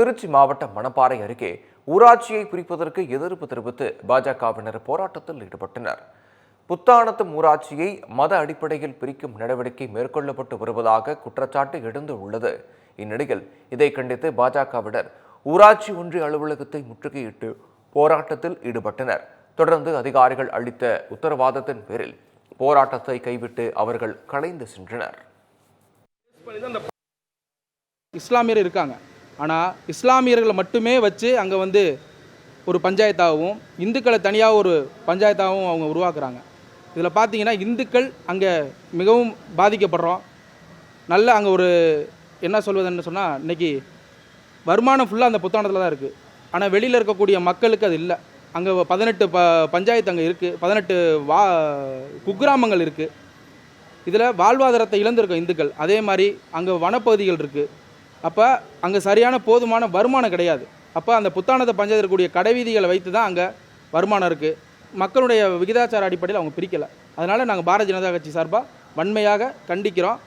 திருச்சி மாவட்டம் மணப்பாறை அருகே ஊராட்சியை குறிப்பதற்கு எதிர்ப்பு தெரிவித்து பாஜகவினர் போராட்டத்தில் ஈடுபட்டனர். புத்தானத்தும் ஊராட்சியை மத அடிப்படையில் பிரிக்கும் நடவடிக்கை மேற்கொள்ளப்பட்டு வருவதாக குற்றச்சாட்டு எழுந்து உள்ளது. இந்நிலையில் இதை கண்டித்து பாஜகவினர் ஊராட்சி ஒன்றிய அலுவலகத்தை முற்றுகையிட்டு போராட்டத்தில் ஈடுபட்டனர். தொடர்ந்து அதிகாரிகள் அளித்த உத்தரவாதத்தின் பேரில் போராட்டத்தை கைவிட்டு அவர்கள் கலைந்து சென்றனர். இஸ்லாமியர் இருக்காங்க. ஆனால் இஸ்லாமியர்களை மட்டுமே வச்சு அங்கே வந்து ஒரு பஞ்சாயத்தாகவும் இந்துக்களை தனியாக ஒரு பஞ்சாயத்தாகவும் அவங்க உருவாக்குறாங்க. இதில் பார்த்தீங்கன்னா இந்துக்கள் அங்கே மிகவும் பாதிக்கப்படுறோம். நல்ல அங்கே ஒரு என்ன சொல்வதுன்னு சொன்னால் இன்னைக்கு வருமானம் ஃபுல்லாக அந்த புத்தாண்டத்தில் தான் இருக்குது ஆனால் வெளியில் இருக்கக்கூடிய மக்களுக்கு அது இல்லை. அங்கே பதினெட்டு ப பஞ்சாயத்து அங்கே இருக்குது பதினெட்டு வா குக்கிராமங்கள் இருக்குது இதில் வாழ்வாதாரத்தை இழந்திருக்கும் இந்துக்கள். அதே மாதிரி அங்கே வனப்பகுதிகள் இருக்குது அப்போ அங்கே சரியான போதுமான வருமானம் கிடையாது. அப்போ அந்த புத்தானத்தை பஞ்சாயத்தில் இருக்கக்கூடிய கடைவீதிகளை வைத்து தான் அங்கே வருமானம் இருக்குது மக்களுடைய விகிதாச்சார அடிப்படையில் அவங்க பிரிக்கலை. அதனால் நாங்கள் பாரதிய ஜனதா கட்சி சார்பாக வன்மையாக கண்டிக்கிறோம்.